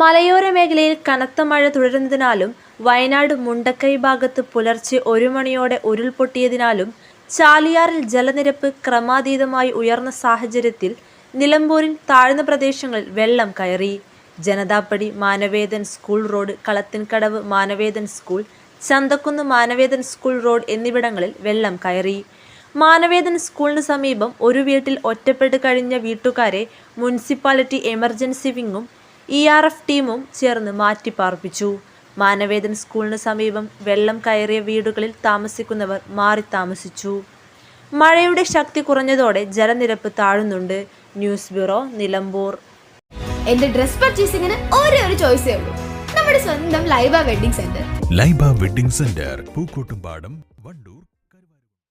മലയോര മേഖലയിൽ കനത്ത മഴ തുടരുന്നതിനാലും വയനാട് മുണ്ടക്കൈ ഭാഗത്ത് പുലർച്ചെ ഒരു മണിയോടെ ഉരുൾപൊട്ടിയതിനാലും ചാലിയാറിൽ ജലനിരപ്പ് ക്രമാതീതമായി ഉയർന്ന സാഹചര്യത്തിൽ നിലമ്പൂരിൽ താഴ്ന്ന പ്രദേശങ്ങളിൽ വെള്ളം കയറി. Janathappadi Manavedan school road Kalathinkadavu Manavedan school Chanthakkunnu Manavedan school road എന്നിവിടങ്ങളിൽ വെള്ളം കയറി. മാനവേദൻ സ്കൂളിന് സമീപം ഒരു വീട്ടിൽ ഒറ്റപ്പെട്ട് കഴിഞ്ഞ വീട്ടുകാരെ മുനിസിപ്പാലിറ്റി എമർജൻസി വിങ്ങും ഇ ആർ എഫ് ടീമും ചേർന്ന് മാറ്റിപ്പാർപ്പിച്ചു മാനവേദൻ സ്കൂളിന് സമീപം വെള്ളം കയറിയ വീടുകളിൽ താമസിക്കുന്നവർ മാറി താമസിച്ചു. മഴയുടെ ശക്തി കുറഞ്ഞതോടെ ജലനിരപ്പ് താഴുന്നുണ്ട്. News bureau Nilambur. എന്റെ ഡ്രസ് പർച്ചേസിംഗിന് ഒരേ ഒരു ചോയ്സേ ഉള്ളൂ. നമ്മുടെ സ്വന്തം Laiba wedding centre. Laiba wedding centre Pookkottumpadam